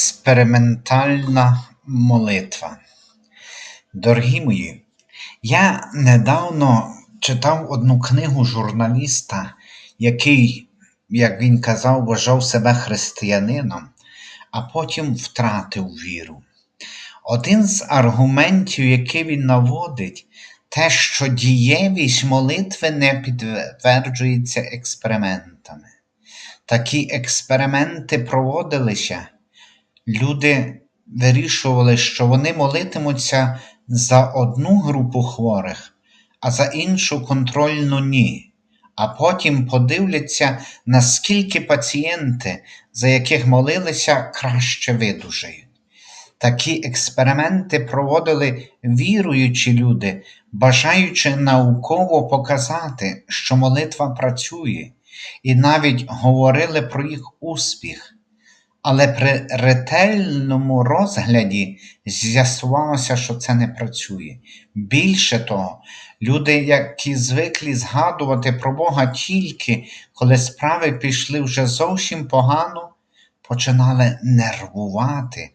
Експериментальна молитва. Дорогі мої, я недавно читав одну книгу журналіста, який, як він казав, вважав себе християнином, а потім втратив віру. Один з аргументів, який він наводить, те, що дієвість молитви не підтверджується експериментами. Такі експерименти проводилися люди вирішували, що вони молитимуться за одну групу хворих, а за іншу контрольну ні. А потім подивляться, наскільки пацієнти, за яких молилися, краще видужають. Такі експерименти проводили віруючі люди, бажаючи науково показати, що молитва працює, і навіть говорили про їх успіх. Але при ретельному розгляді з'ясувалося, що це не працює. Більше того, люди, які звикли згадувати про Бога тільки, коли справи пішли вже зовсім погано, починали нервувати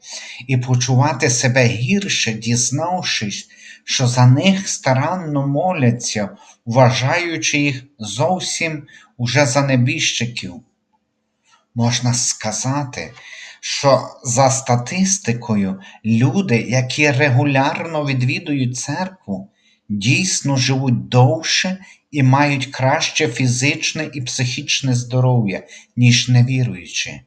і почувати себе гірше, дізнавшись, що за них старанно моляться, вважаючи їх зовсім уже за небіжчиків можна сказати, що за статистикою люди, які регулярно відвідують церкву, дійсно живуть довше і мають краще фізичне і психічне здоров'я, ніж невіруючі.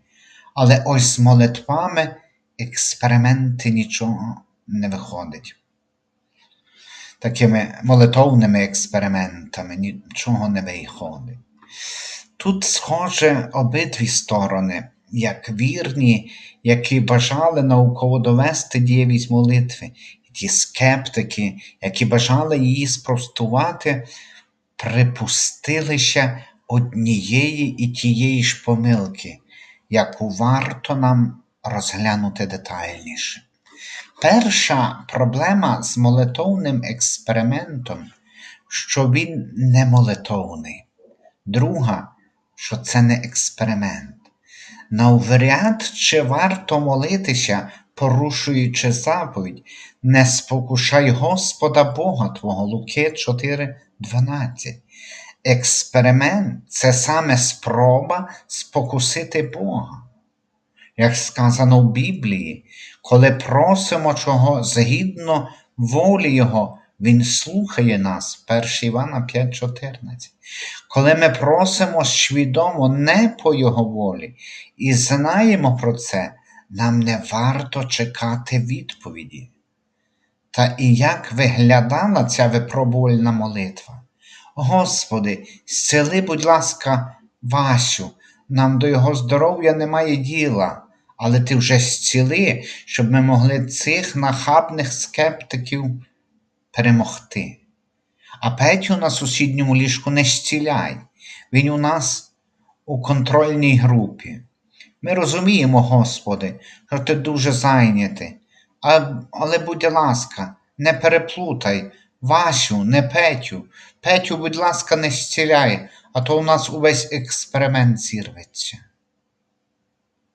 Але ось з молитвами експерименти нічого не виходить. Такими молитовними експериментами нічого не виходить. Тут, схоже, обидві сторони, як вірні, які бажали науково довести дієвість молитви, і ті скептики, які бажали її спростувати, припустилися однієї і тієї ж помилки, яку варто нам розглянути детальніше. Перша проблема з молитовним експериментом, що він не молитовний. Друга що це не експеримент. Навряд чи варто молитися, порушуючи заповідь, не спокушай Господа Бога Твого Луки 4,12. Експеримент це саме спроба спокусити Бога. Як сказано в Біблії, коли просимо чого згідно волі Його, він слухає нас, 1 Івана 5,14. Коли ми просимо свідомо не по Його волі і знаємо про це, нам не варто чекати відповіді. Та і як виглядала ця випробувальна молитва? Господи, зцели, будь ласка, Васю, нам до його здоров'я немає діла, але Ти вже зціли, щоб ми могли цих нахабних скептиків перемогти. А Петю на сусідньому ліжку не зціляй. Він у нас у контрольній групі. Ми розуміємо, Господи, що ти дуже зайнятий. Але, будь ласка, не переплутай, Васю, не Петю. Петю, будь ласка, не зціляй, а то у нас увесь експеримент зірветься.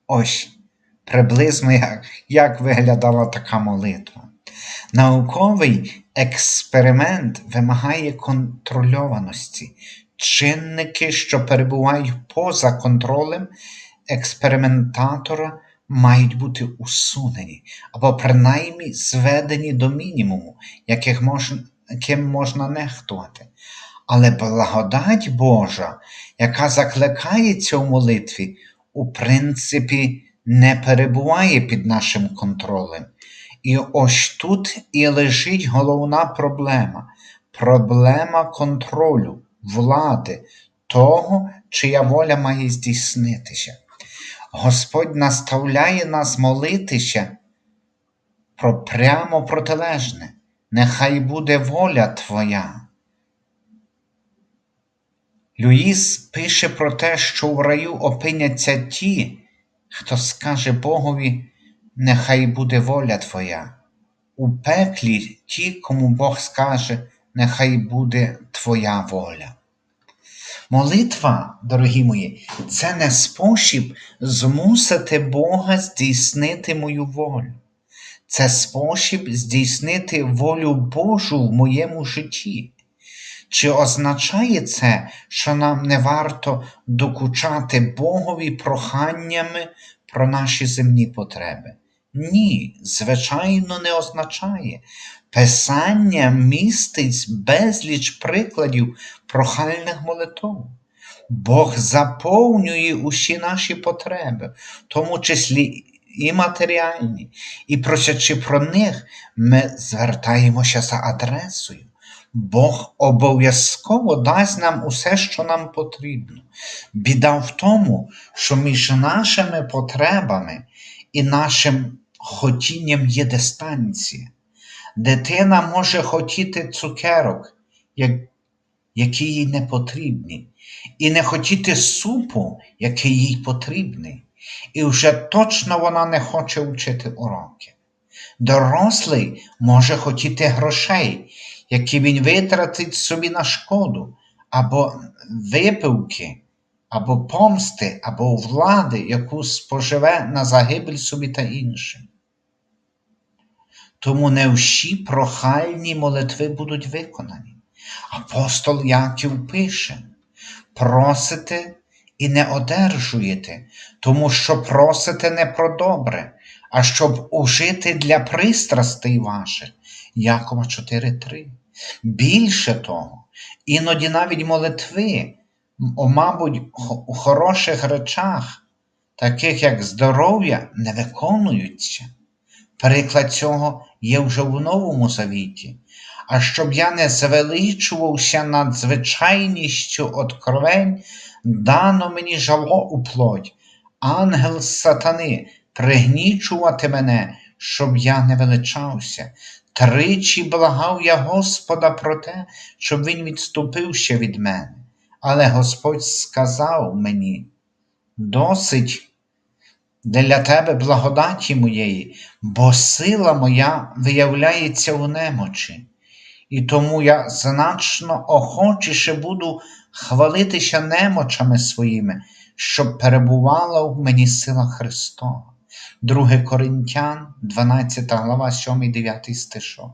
Ось приблизно як, як виглядала така молитва. Науковий експеримент вимагає контрольованості. Чинники, що перебувають поза контролем експериментатора, мають бути усунені або принаймні зведені до мінімуму, яких можна, яким можна нехтувати. Але благодать Божа, яка закликається у молитві, у принципі, не перебуває під нашим контролем. І ось тут і лежить головна проблема проблема контролю, влади, того, чия воля має здійснитися. Господь наставляє нас молитися про прямо протилежне. Нехай буде воля Твоя. Люїс пише про те, що в раю опиняться ті, хто скаже Богові нехай буде воля Твоя. У пеклі ті, кому Бог скаже, нехай буде Твоя воля. Молитва, дорогі мої, це не спосіб змусити Бога здійснити мою волю. Це спосіб здійснити волю Божу в моєму житті. Чи означає це, що нам не варто докучати Богові проханнями про наші земні потреби? Ні, звичайно, не означає. Писання містить безліч прикладів прохальних молитв. Бог заповнює усі наші потреби, в тому числі і матеріальні, і просячи про них, ми звертаємося за адресою. Бог обов'язково дасть нам усе, що нам потрібно. Біда в тому, що між нашими потребами і нашим хотінням є дистанція. Дитина може хотіти цукерок, які їй не потрібні, і не хотіти супу, який їй потрібний, і вже точно вона не хоче вчити уроки. Дорослий може хотіти грошей, які він витратить собі на шкоду, або випивки, або помсти, або влади, яку споживе на загибель собі та іншим. Тому не всі прохальні молитви будуть виконані. Апостол Яків пише: просите і не одержуєте, тому що просите не про добре, а щоб ужити для пристрастей ваших. Якова 4.3. Більше того, іноді навіть молитви, о, мабуть, у хороших речах, таких як здоров'я, не виконуються. Приклад цього є вже в Новому Завіті. А щоб я не звеличувався над звичайністю откровень, дано мені жало у плоть, ангел сатани пригнічувати мене, щоб я не величався. Тричі благав я Господа про те, щоб він відступився від мене. Але Господь сказав мені: досить для тебе благодаті моєї, бо сила моя виявляється у немочі, і тому я значно охочіше буду хвалитися немочами своїми, щоб перебувала в мені сила Христова. 2 Коринтян, 12 глава, 7, 9 стишок.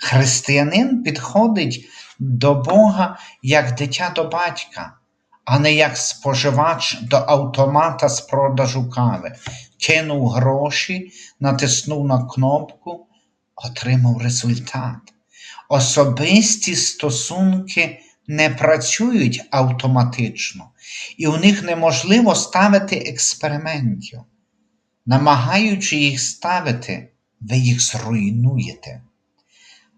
Християнин підходить до Бога як дитя до батька, а не як споживач до автомата з продажу кави. Кинув гроші, натиснув на кнопку, отримав результат. Особисті стосунки не працюють автоматично, і у них неможливо ставити експериментів. Намагаючи їх ставити, ви їх зруйнуєте.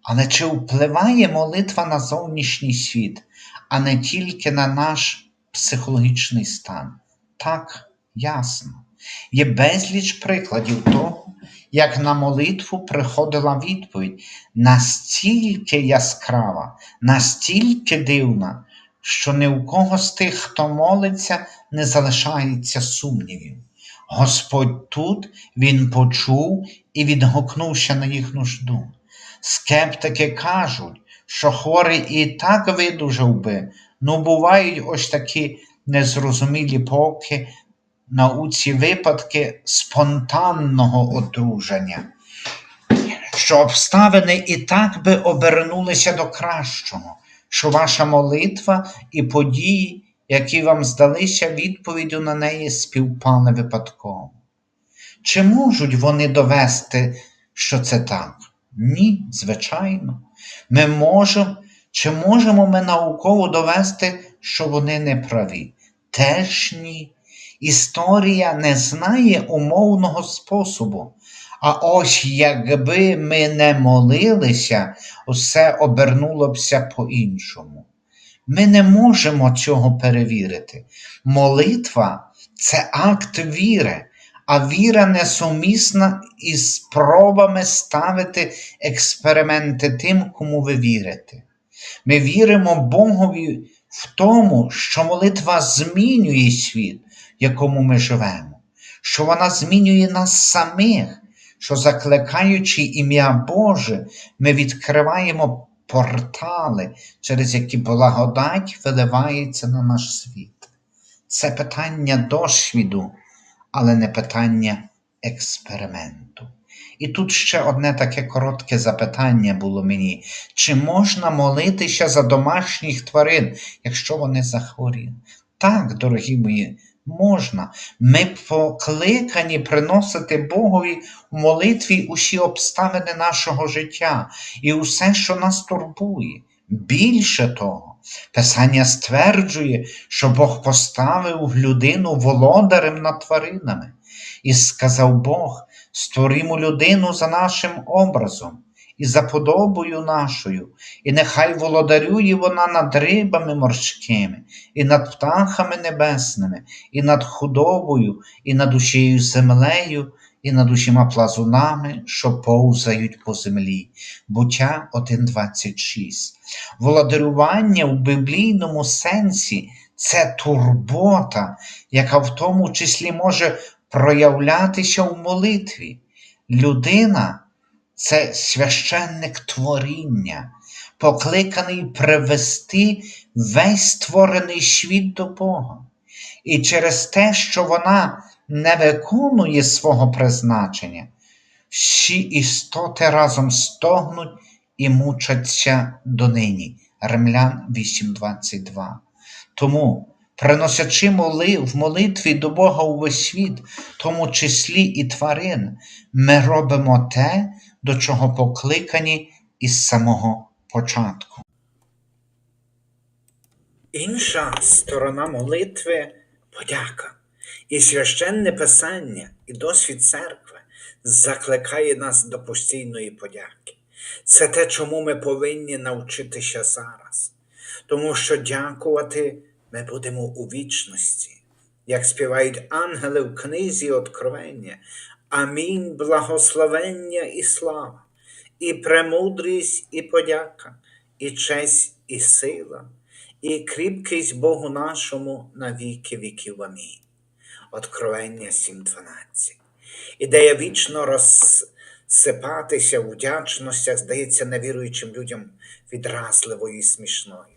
Але чи впливає молитва на зовнішній світ, а не тільки на наш психологічний стан? Так, ясно. Є безліч прикладів того, як на молитву приходила відповідь настільки яскрава, настільки дивна, що ні у кого з тих, хто молиться, не залишається сумнівів. Господь тут Він почув і відгукнувся на їх нужду. Скептики кажуть, що хворий і так видужав би, ну бувають ось такі незрозумілі поки науці випадки спонтанного одруження, що обставини і так би обернулися до кращого, що ваша молитва і події, які вам здалися відповіддю на неї, співпали випадково. Чи можуть вони довести, що це так? Ні, звичайно. Ми можемо, чи можемо ми науково довести, що вони не праві? Теж ні. Історія не знає умовного способу. А ось якби ми не молилися, усе обернулося по-іншому. Ми не можемо цього перевірити. Молитва це акт віри, а віра несумісна із спробами ставити експерименти тим, кому ви вірите. Ми віримо Богові в тому, що молитва змінює світ, в якому ми живемо, що вона змінює нас самих, що, закликаючи ім'я Боже, ми відкриваємо портали, через які благодать виливається на наш світ. Це питання досвіду, але не питання експерименту. І тут ще одне таке коротке запитання було мені: чи можна молитися за домашніх тварин, якщо вони захворіли? Так, дорогі мої, можна. Ми покликані приносити Богові в молитві усі обставини нашого життя і усе, що нас турбує. Більше того, Писання стверджує, що Бог поставив людину володарем над тваринами. І сказав Бог: створімо людину за нашим образом і за подобою нашою, і нехай володарює вона над рибами морськими, і над птахами небесними, і над худобою, і над усією землею, і над усіма плазунами, що повзають по землі. Буття 1.26. Володарювання в біблійному сенсі це турбота, яка в тому числі може проявлятися в молитві. Людина це священник творіння, покликаний привести весь створений світ до Бога. І через те, що вона не виконує свого призначення, всі істоти разом стогнуть і мучаться донині. Римлян 8.22. Тому, приносячи моли в молитві до Бога увесь світ, тому числі і тварин, ми робимо те, до чого покликані із самого початку. Інша сторона молитви подяка. І священне писання, і досвід церкви закликає нас до постійної подяки. Це те, чому ми повинні навчитися зараз. Тому що дякувати ми будемо у вічності, як співають ангели в книзі Откровення. Амінь, благословення і слава, і премудрість, і подяка, і честь, і сила, і кріпкість Богу нашому на віки віків. Амінь. Откровення 7.12. Ідея вічно розсипатися в вдячностях здається невіруючим людям відразливою і смішною.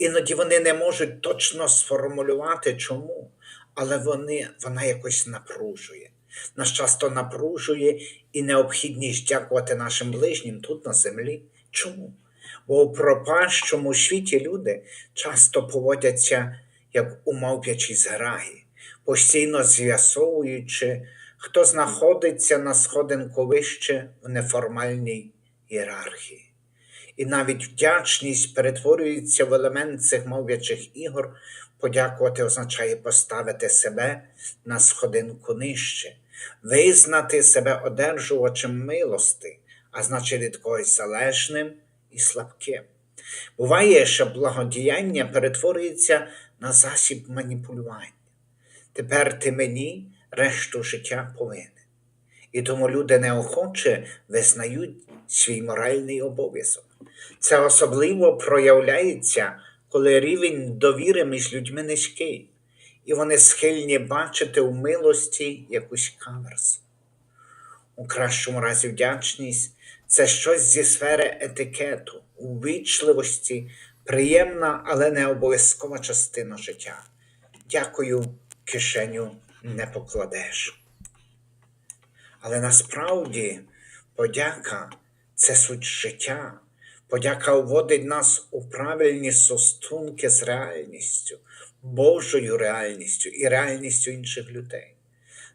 Іноді вони не можуть точно сформулювати чому, але вони, вона якось напружує. Нас часто напружує і необхідність дякувати нашим ближнім тут на землі. Чому? Бо у пропащому світі люди часто поводяться як у мавп'ячій зграї, постійно з'ясовуючи, хто знаходиться на сходинку вище в неформальній ієрархії. І навіть вдячність перетворюється в елемент цих мов'ячих ігор. Подякувати означає поставити себе на сходинку нижче, визнати себе одержувачем милости, а значить від когось залежним і слабким. Буває, що благодіяння перетворюється на засіб маніпулювання. Тепер ти мені решту життя повинен. І тому люди неохоче визнають свій моральний обов'язок. Це особливо проявляється, коли рівень довіри між людьми низький, і вони схильні бачити у милості якусь каверсу. У кращому разі вдячність це щось зі сфери етикету, увічливості, приємна, але не обов'язкова частина життя. Дякую, кишеню не покладеш. Але насправді подяка це суть життя. Подяка вводить нас у правильні стосунки з реальністю, Божою реальністю і реальністю інших людей.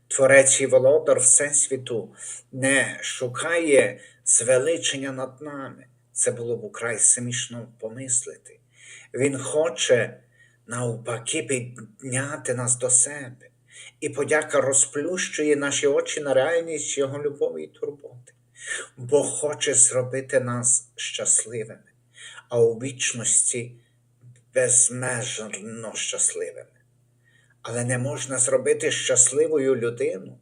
Творець і володар Всесвіту не шукає звеличення над нами. Це було б украй смішно помислити. Він хоче навпаки підняти нас до себе, і подяка розплющує наші очі на реальність Його любові і турботи. Бог хоче зробити нас щасливими, а у вічності безмежно щасливими. Але не можна зробити щасливою людину,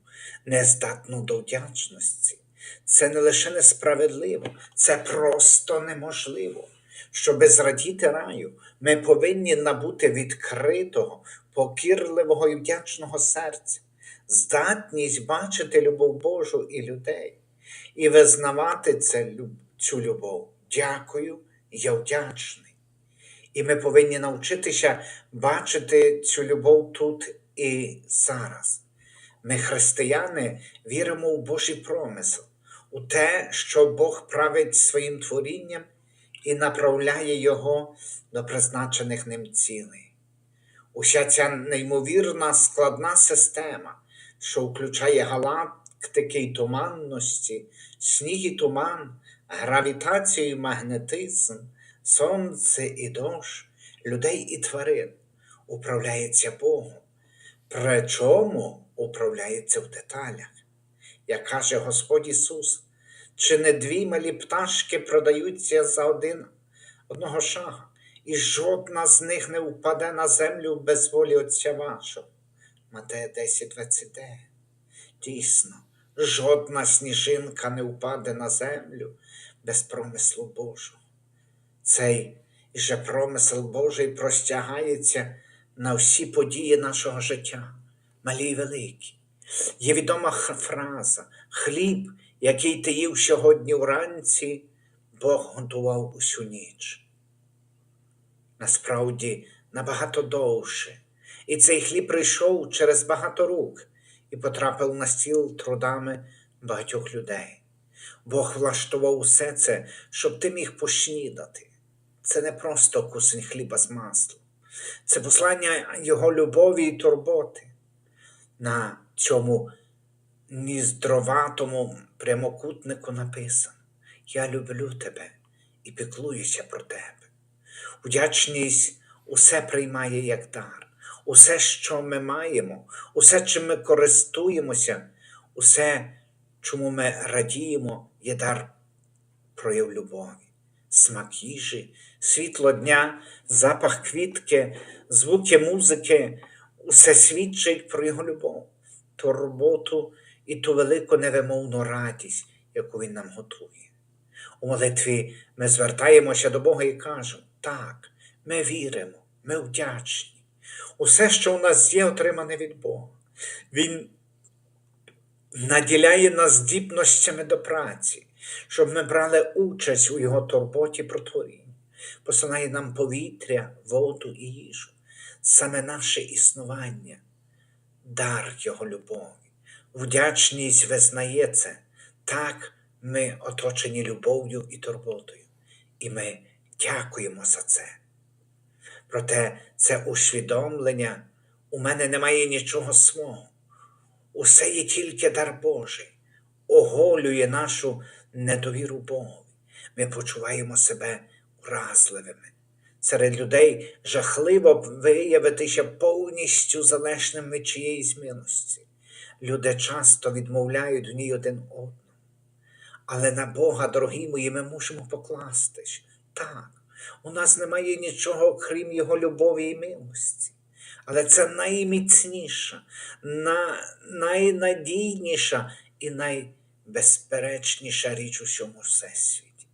нездатну до вдячності. Це не лише несправедливо, це просто неможливо. Щоби зрадіти раю, ми повинні набути відкритого, покірливого і вдячного серця, здатність бачити любов Божу і людей і визнавати це, цю любов. Дякую, я вдячний. І ми повинні навчитися бачити цю любов тут і зараз. Ми, християни, віримо в Божий промисел, у те, що Бог править своїм творінням і направляє його до призначених ним цілей. Уся ця неймовірна складна система, що включає галактики й туманності, сніг і туман, гравітацію і магнетизм, сонце і дощ, людей і тварин, управляється Богом. Причому управляється в деталях. Як каже Господь Ісус, чи не дві малі пташки продаються за один одного шага, і жодна з них не впаде на землю без волі Отця вашого. Матея 10, 29. Дійсно, жодна сніжинка не впаде на землю без промислу Божого. Цей же промисел Божий простягається на всі події нашого життя, малі й великі. Є відома фраза хліб, який ти їв сьогодні вранці, Бог готував усю ніч. Насправді набагато довше. І цей хліб прийшов через багато рук і потрапив на стіл трудами багатьох людей. Бог влаштував усе це, щоб ти міг поснідати. Це не просто кусень хліба з маслом, це послання Його любові і турботи. На цьому ніздроватому прямокутнику написано: Я люблю тебе і піклуюся про тебе. Вдячність усе приймає як дар, усе, що ми маємо, усе, чим ми користуємося, усе, чому ми радіємо, є дар прояв любові, смак їжі, світло дня, запах квітки, звуки музики, усе свідчить про його любов, турботу і ту велику невимовну радість, яку він нам готує. У молитві ми звертаємося до Бога і кажемо: так, ми віримо, ми вдячні. Усе, що у нас є, отримане від Бога. Він наділяє нас здібностями до праці, щоб ми брали участь у Його турботі про творіння, посилає нам повітря, воду і їжу, саме наше існування, дар Його любові. Вдячність визнає це. Так ми оточені любов'ю і турботою, і ми дякуємо за це. Проте це усвідомлення у мене немає нічого свого. Усе є тільки дар Божий, оголює нашу недовіру Богові. Ми почуваємо себе уразливими. Серед людей жахливо виявитися повністю залежним від чиєїсь милості. Люди часто відмовляють в ній один одному. Але на Бога, дорогі мої, ми мусимо покластись. Так, у нас немає нічого, крім Його любові і милості. Але це найміцніша, найнадійніша і найбезперечніша річ у всьому всесвіті.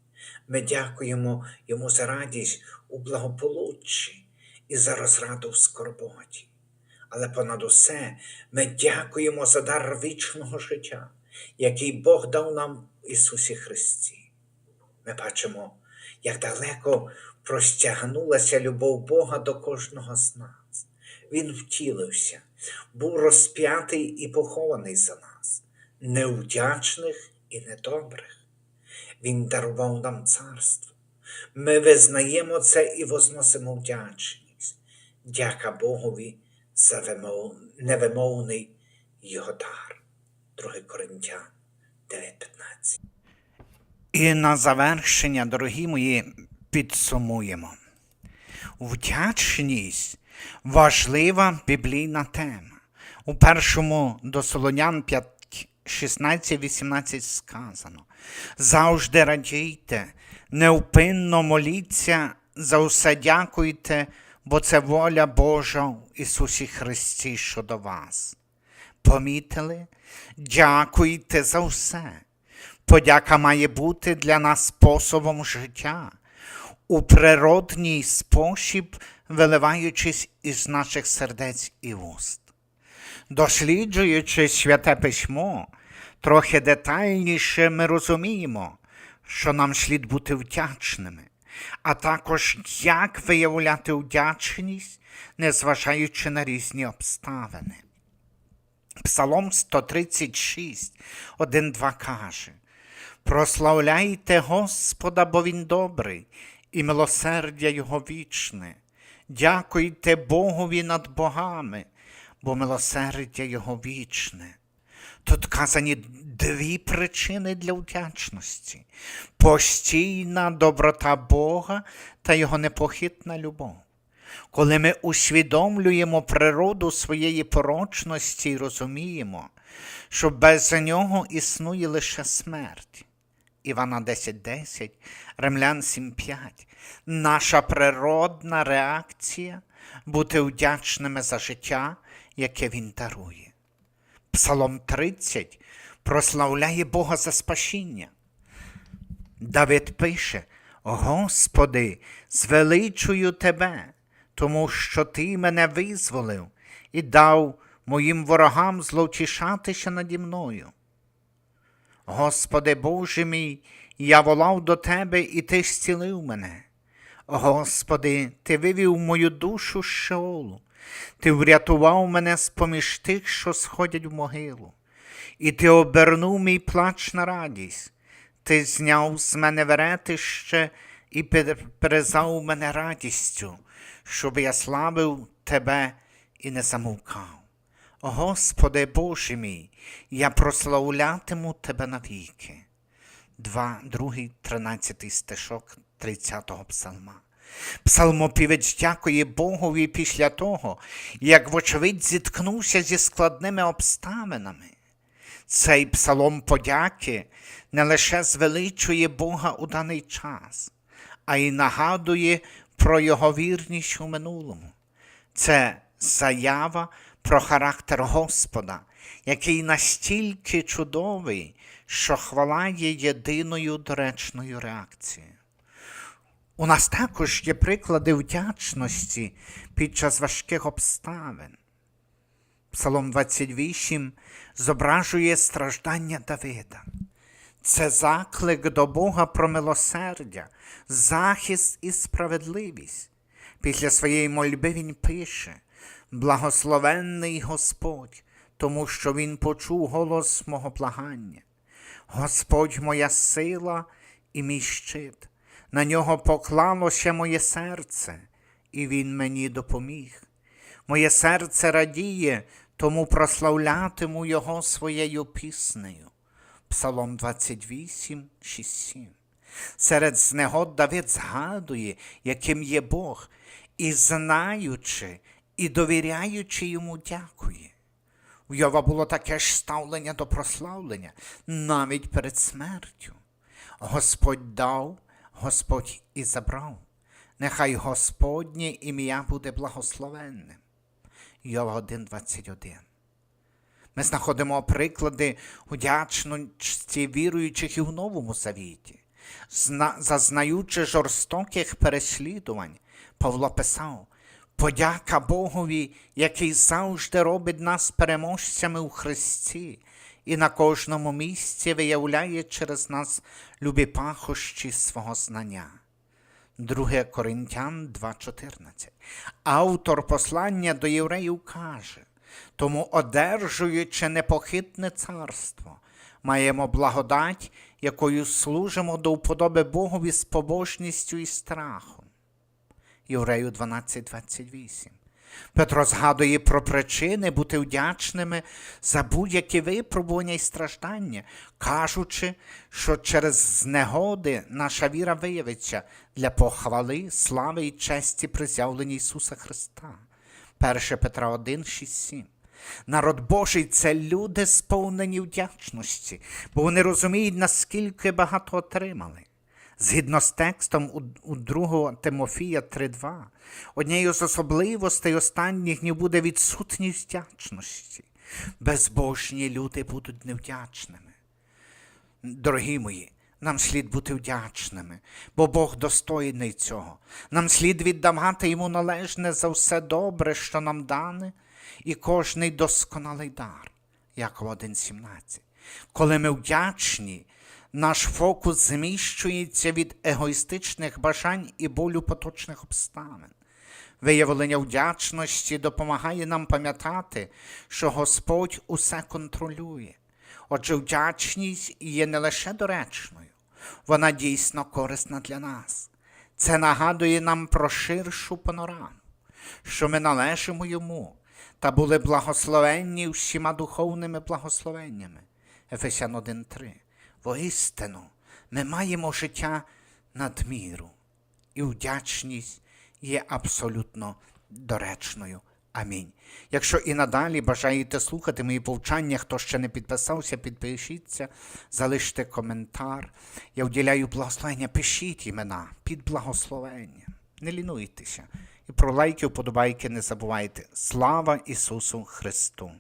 Ми дякуємо Йому за радість у благополуччі і за розраду в скорботі. Але понад усе ми дякуємо за дар вічного життя, який Бог дав нам в Ісусі Христі. Ми бачимо, як далеко простягнулася любов Бога до кожного з нас. Він втілився, був розп'ятий і похований за нас, невдячних і недобрих. Він дарував нам царство. Ми визнаємо це і возносимо вдячність. Дяка Богові за невимовний його дар. 2 Коринтян 9.15. І на завершення, дорогі мої, підсумуємо. Вдячність важлива біблійна тема. У першому до Солонян 16-18 сказано: завжди радійте, невпинно моліться, за усе дякуйте, бо це воля Божа в Ісусі Христі щодо вас. Помітили? Дякуйте за все. Подяка має бути для нас способом життя, у природній спосіб виливаючись із наших сердець і уст. Досліджуючи святе письмо, трохи детальніше ми розуміємо, що нам слід бути вдячними. а також як виявляти вдячність, незважаючи на різні обставини. Псалом 136, 1-2 каже: Прославляйте Господа, бо Він добрий, і милосердя Його вічне. Дякуйте Богові над богами, бо милосердя Його вічне. Тут казані дві причини для вдячності: постійна доброта Бога та Його непохитна любов. Коли ми усвідомлюємо природу своєї порочності і розуміємо, що без нього існує лише смерть. Івана 10.10, Ремлян 7.5. Наша природна реакція бути вдячними за життя, яке Він дарує. Псалом 30 прославляє Бога за спасіння. Давид пише: Господи, звеличую Тебе, тому що Ти мене визволив і дав моїм ворогам зловтішатися наді мною. Господи Боже мій, я волав до Тебе, і Ти зцілив мене. Господи, Ти вивів мою душу з Шеолу, Ти врятував мене з поміж тих, що сходять в могилу, і Ти обернув мій плач на радість, Ти зняв з мене веретище і перезав мене радістю, щоб я славив Тебе і не замовкав. Господи Боже мій, я прославлятиму Тебе навіки. 2, 2, 13 стишок 30-го псалма. Псалмопівець дякує Богові після того, як, вочевидь, зіткнувся зі складними обставинами. Цей псалом подяки не лише звеличує Бога у даний час, а й нагадує про його вірність у минулому. Це заява про характер Господа, який настільки чудовий, що хвала є єдиною доречною реакцією. У нас також є приклади вдячності під час важких обставин. Псалом 28 зображує страждання Давида. Це заклик до Бога про милосердя, захист і справедливість. Після своєї мольби він пише: Благословенний Господь, тому що Він почув голос мого благання. Господь моя сила і мій щит, на нього поклалося моє серце, і Він мені допоміг. Моє серце радіє, тому прославлятиму Його своєю піснею. Псалом 28, 6, 7. Серед знегод Давид згадує, яким є Бог, і знаючи, і довіряючи йому дякує. У Йова було таке ж ставлення до прославлення навіть перед смертю. Господь дав, Господь і забрав. Нехай Господнє ім'я буде благословенним. Йова 1,21. Ми знаходимо приклади удячності віруючих і в Новому Завіті. Зна, зазнаючи жорстоких переслідувань, Павло писав: Подяка Богові, який завжди робить нас переможцями у Христі, і на кожному місці виявляє через нас любі пахощі свого знання. 2 Коринтян 2.14. Автор послання до євреїв каже, тому, одержуючи непохитне царство, маємо благодать, якою служимо до вподоби Богові з побожністю і страхом. Єврею 12.28. Петро згадує про причини бути вдячними за будь-які випробування і страждання, кажучи, що через знегоди наша віра виявиться для похвали, слави і честі при з'явленні Ісуса Христа. 1 Петра 1, 6, 7. Народ Божий це люди, сповнені вдячності, бо вони розуміють, наскільки багато отримали. Згідно з текстом у, у 2 Тимофія 3.2, однією з особливостей останніх днів буде відсутність вдячності. Безбожні люди будуть невдячними. Дорогі мої, нам слід бути вдячними, бо Бог достойний цього. Нам слід віддавати йому належне за все добре, що нам дане, і кожний досконалий дар. Якова 1.17. Коли ми вдячні, Наш фокус зміщується від егоїстичних бажань і болю поточних обставин. Виявлення вдячності допомагає нам пам'ятати, що Господь усе контролює. Отже, вдячність є не лише доречною, вона дійсно корисна для нас. Це нагадує нам про ширшу панораму, що ми належимо йому та були благословенні всіма духовними благословеннями. Ефесян 1.3. Воістину, ми маємо життя надміру, і вдячність є абсолютно доречною. Амінь. Якщо і надалі бажаєте слухати мої повчання, хто ще не підписався, підпишіться, залиште коментар. Я вділяю благословення, пишіть імена під благословення. Не лінуйтеся. І про лайки, вподобайки не забувайте. Слава Ісусу Христу!